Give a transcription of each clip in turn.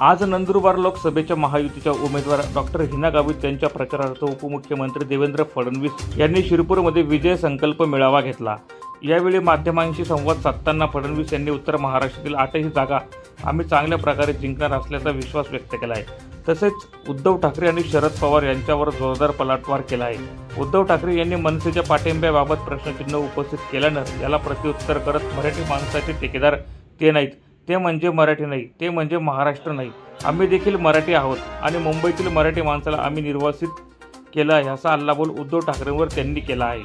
आज नंदुरबार लोकसभेच्या महायुतीच्या उमेदवार डॉक्टर हिना गावित यांच्या प्रचारार्थ उपमुख्यमंत्री देवेंद्र फडणवीस यांनी शिरपूरमध्ये विजय संकल्प मेळावा घेतला. यावेळी माध्यमांशी संवाद साधताना फडणवीस यांनी उत्तर महाराष्ट्रातील आठही जागा आम्ही चांगल्या प्रकारे जिंकणार असल्याचा विश्वास व्यक्त केला आहे तसेच उद्धव ठाकरे आणि शरद पवार यांच्यावर जोरदार पलटवार केला आहे उद्धव ठाकरे यांनी मनसेच्या पाठिंब्याबाबत प्रश्नचिन्ह उपस्थित केल्यानं याला प्रत्युत्तर करत मराठी माणसाचे ठेकेदार ते नाहीत. ते म्हणजे मराठी नाही ते म्हणजे महाराष्ट्र नाही. आम्ही देखील मराठी आहोत आणि मुंबईतील मराठी माणसाला आम्ही निर्वासित केलं आहे असा हल्लाबोल उद्धव ठाकरेंवर त्यांनी केला आहे.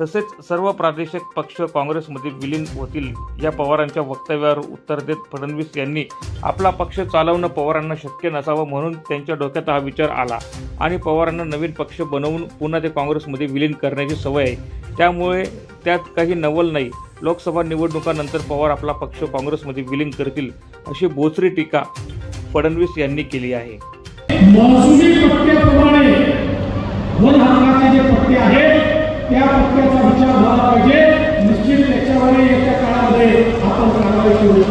तसेच सर्व प्रादेशिक पक्ष काँग्रेसमध्ये विलीन होतील या पवारांच्या वक्तव्यावर उत्तर देत फडणवीस यांनी आपला पक्ष चालवणं पवारांना शक्य नसावं म्हणून त्यांच्या डोक्यात हा विचार आला. आणि पवारांना नवीन पक्ष बनवून पुन्हा ते काँग्रेसमध्ये विलीन करण्याची सवय आहे. त्यामुळे त्यात काही नवल नाही. लोकसभा निवडणुकानंतर पवार आपला पक्ष काँग्रेसमध्ये विलीन करतील अशी बोचरी टीका फडणवीस यांनी केली आहे. महसुली पट्ट्याप्रमाणे वन जे पट्टे आहेत त्या पट्ट्याचा विचार झाला पाहिजे. निश्चित त्याच्यावर येत्या काळामध्ये आपण कारवाई करू.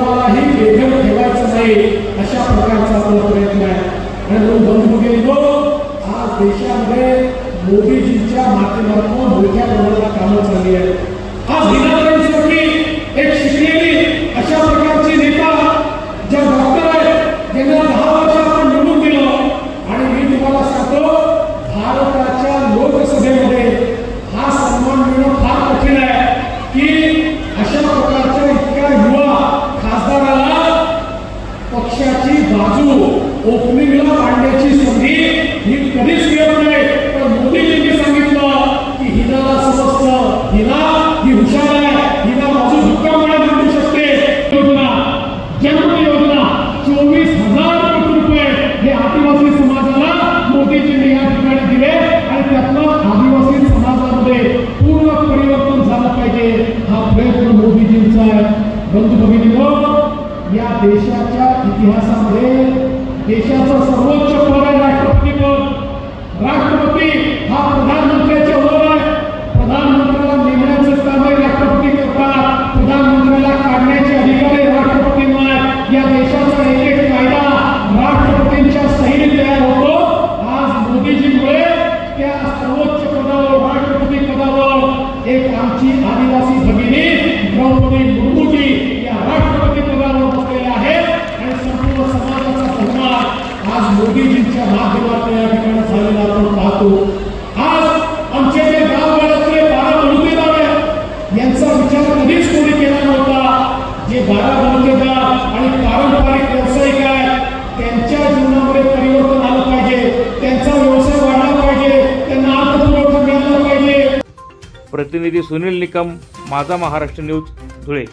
कोणालाही वेगळं ठेवायचं नाही अशा प्रकारचा आपला प्रयत्न आहे. आणि म्हणून बंधू गेलो आज देशामध्ये मोदीजींच्या माध्यमातून मोठ्या प्रमाणात कामं चालली आहेत. आज ओपनिंगला मांडण्याची संधी ही कधीच मिळत नाही. पण मोदीजींनी सांगितलं की हिनाला समजतं. हिना ही हुशार आहे. हिना बाजू धुक्कामुळे मांडू शकते. योजना जन्म योजना चोवीस हजार कोटी रुपये हे आदिवासी समाजाला मोदीजींनी या ठिकाणी दिले आणि त्यातनं आदिवासी समाजामध्ये पूर्ण परिवर्तन झालं पाहिजे. हा प्रयत्न मोदीजींचा आहे. बंधू भगिनी या देशाच्या इतिहासामध्ये देशाचं सर्वोच्च पद आहे राष्ट्रपती पद राष्ट्रपती हा प्रधानमंत्री आज मोदीजींच्या माध्यमातून या ठिकाणी झालेला आपण पाहतो. आज आमचे जे गावगाड्यातले बारा बलुतेदार आहेत यांचा विचार कधीच कोणी केला नव्हता. जे बारा बलुतेदार आणि पारंपरिक व्यावसायिक आहेत त्यांच्या जीवनामध्ये परिवर्तन आलं पाहिजे त्यांचा व्यवसाय वाढला पाहिजे त्यांना अर्थपुरवठा मिळाला पाहिजे. प्रतिनिधी सुनील निकम माझा महाराष्ट्र न्यूज धुळे.